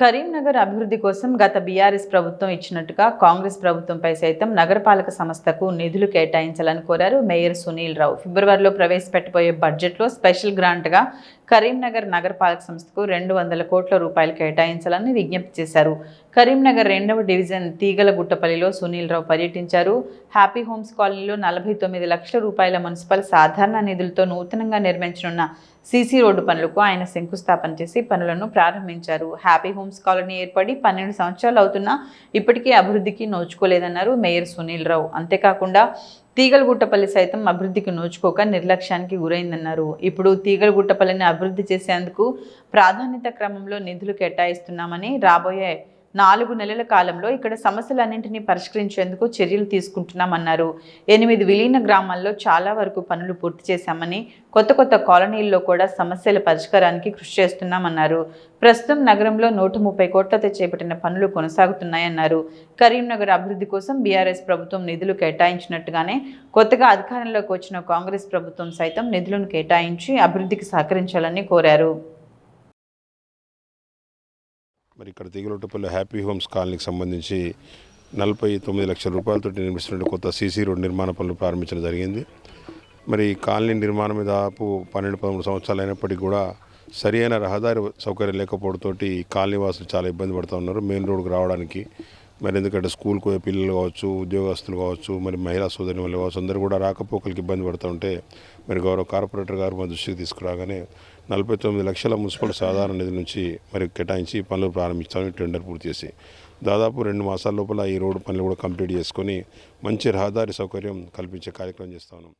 కరీంనగర్ అభివృద్ధి కోసం గత బీఆర్ఎస్ ప్రభుత్వం ఇచ్చినట్టుగా కాంగ్రెస్ ప్రభుత్వంపై సైతం నగరపాలక సంస్థకు నిధులు కేటాయించాలని కోరారు మేయర్ సునీల్ రావు. ఫిబ్రవరిలో ప్రవేశపెట్టబోయే బడ్జెట్లో స్పెషల్ గ్రాంట్గా కరీంనగర్ నగరపాలక సంస్థకు రెండు వందల కోట్ల రూపాయలు కేటాయించాలని విజ్ఞప్తి చేశారు. కరీంనగర్ రెండవ డివిజన్ తీగలగుట్టపల్లిలో సునీల్ రావు పర్యటించారు. హ్యాపీ హోమ్స్ కాలనీలో నలభై తొమ్మిది లక్షల రూపాయల మున్సిపల్ సాధారణ నిధులతో నూతనంగా నిర్మించనున్న సీసీ రోడ్డు పనులకు ఆయన శంకుస్థాపన చేసి పనులను ప్రారంభించారు. హ్యాపీ హోమ్స్ కాలనీ ఏర్పడి పన్నెండు సంవత్సరాలు అవుతున్నా ఇప్పటికీ అభివృద్ధికి నోచుకోలేదన్నారు మేయర్ సునీల్ రావు. అంతేకాకుండా తీగలగుట్టపల్లి సైతం అభివృద్ధికి నోచుకోక నిర్లక్ష్యానికి గురైందన్నారు. ఇప్పుడు తీగలగుట్టపల్లిని అభివృద్ధి చేసేందుకు ప్రాధాన్యత క్రమంలో నిధులు కేటాయిస్తున్నామని రాబోయే నాలుగు నెలల కాలంలో ఇక్కడ సమస్యలన్నింటినీ పరిష్కరించేందుకు చర్యలు తీసుకుంటున్నామన్నారు. ఎనిమిది విలీన గ్రామాల్లో చాలా వరకు పనులు పూర్తి చేశామని కొత్త కొత్త కాలనీల్లో కూడా సమస్యల పరిష్కారానికి కృషి చేస్తున్నామన్నారు. ప్రస్తుతం నగరంలో నూట ముప్పై కోట్లతో చేపట్టిన పనులు కొనసాగుతున్నాయన్నారు. కరీంనగర్ అభివృద్ధి కోసం బీఆర్ఎస్ ప్రభుత్వం నిధులు కేటాయించినట్టుగానే కొత్తగా అధికారంలోకి వచ్చిన కాంగ్రెస్ ప్రభుత్వం సైతం నిధులను కేటాయించి అభివృద్ధికి సహకరించాలని కోరారు. మరి ఇక్కడ తిగులొట్టుపల్లి హ్యాపీ హోమ్స్ కాలనీకి సంబంధించి నలభై తొమ్మిది లక్షల రూపాయలతో నిర్మిస్తున్న కొత్త సీసీ రోడ్ నిర్మాణ పనులు ప్రారంభించడం జరిగింది. మరి ఈ కాలనీ నిర్మాణం మీద దాదాపు పన్నెండు పదమూడు సంవత్సరాలు అయినప్పటికీ కూడా సరి అయిన రహదారి సౌకర్యం లేకపోవడంతో ఈ కాలనీ వాసులు చాలా ఇబ్బంది పడుతూ ఉన్నారు. మెయిన్ రోడ్కు రావడానికి మరి ఎందుకంటే స్కూల్కి పోయే పిల్లలు కావచ్చు ఉద్యోగస్తులు కావచ్చు మరి మహిళా సోదరి వాళ్ళు కావచ్చు అందరూ కూడా రాకపోకలకి ఇబ్బంది పడుతూ ఉంటే మరి గౌరవ కార్పొరేటర్ గారు మా దృష్టికి తీసుకురాగానే నలభై తొమ్మిది లక్షల మున్సిపల్ సాధారణ నిధి నుంచి మరి కేటాయించి పనులు ప్రారంభించాలని టెండర్ పూర్తి చేసి దాదాపు రెండు మాసాల లోపల ఈ రోడ్డు పనులు కూడా కంప్లీట్ చేసుకొని మంచి రహదారి సౌకర్యం కల్పించే కార్యక్రమం చేస్తా ఉన్నాం.